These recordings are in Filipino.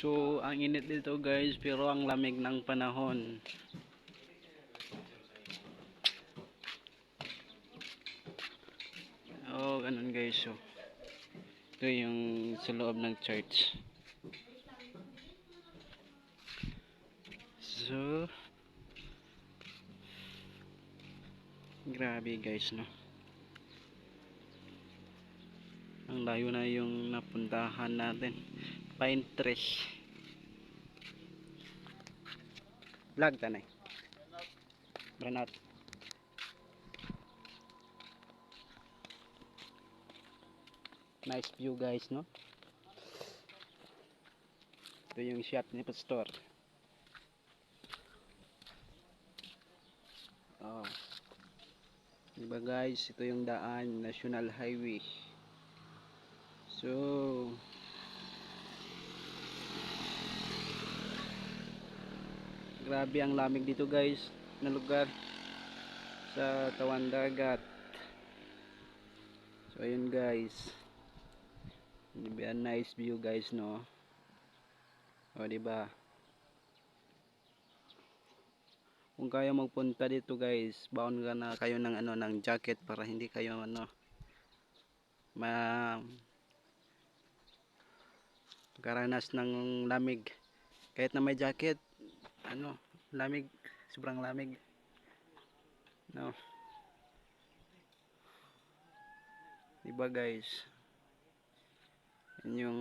So, ang init dito guys, pero ang lamig ng panahon. Oh, ganun guys. So, ito yung sa loob ng church. So, grabe guys, no? Ang layo na yung napuntahan natin. Pine trees. Vlog tanay. Burnout. Nice view guys, no? Ito yung shop ni Pastor. Oh. Diba guys, ito yung daan, National Highway. So, grabe ang lamig dito guys na lugar sa tawan dagat. So, ayun guys. Diba, nice view guys, no? O, diba? Kung kayo magpunta dito guys, baon ka na kayo ng ano ng jacket para hindi kayo ano ma karanas ng lamig. Kahit na may jacket, ano, lamig, sobrang lamig. No. Diba guys? Yan yung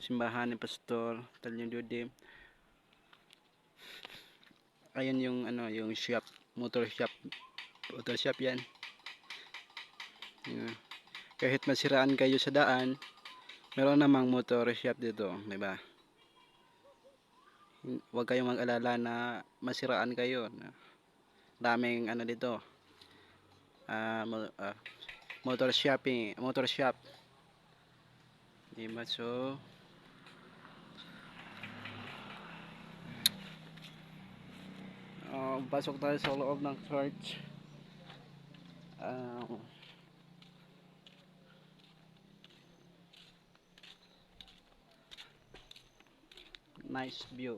simbahan ni Pastor Talyon Dudim. Ayun yung ano, yung shop, motor shop. Motor shop 'yan. Yan. Kahit masiraan kayo sa daan, meron namang motor shop dito, 'di ba? Huwag kayong mag-alala na masiraan kayo. Daming ano dito. Mo- ah, motor shopping, motor shop. Di ba? So, ah, pasok tayo sa loob ng church. Ah, nice view.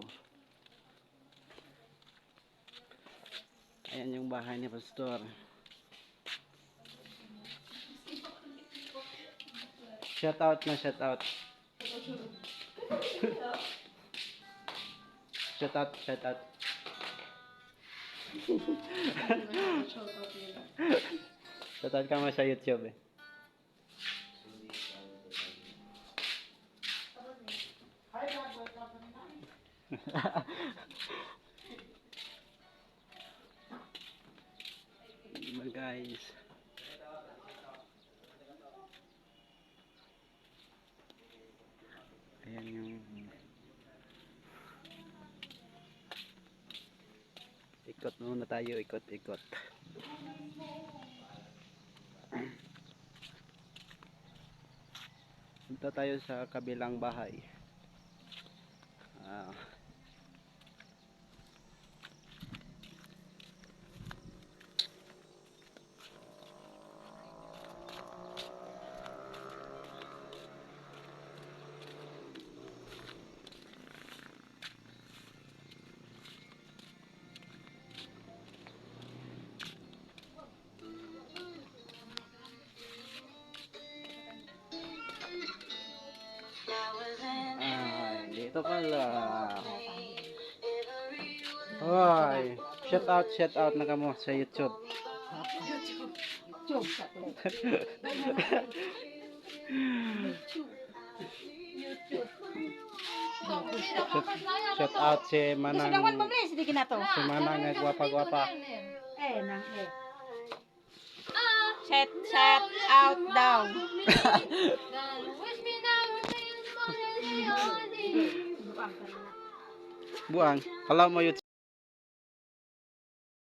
Ayan yung bahay ni Pastor. Shout out na shout out. shout out, shout out. shout out ka mo sa YouTube eh. Diba guys? Ayan yung ikot muna tayo, ikot, ikot. Punta tayo sa kabilang bahay. Ay, dito pala. Hoy, shout out, shout out na kamo sa YouTube. Shout out si Manang si Manang nga gwapa-gwapa. Eh, nang eh. Shout, shout out daw. Buang, kalau mau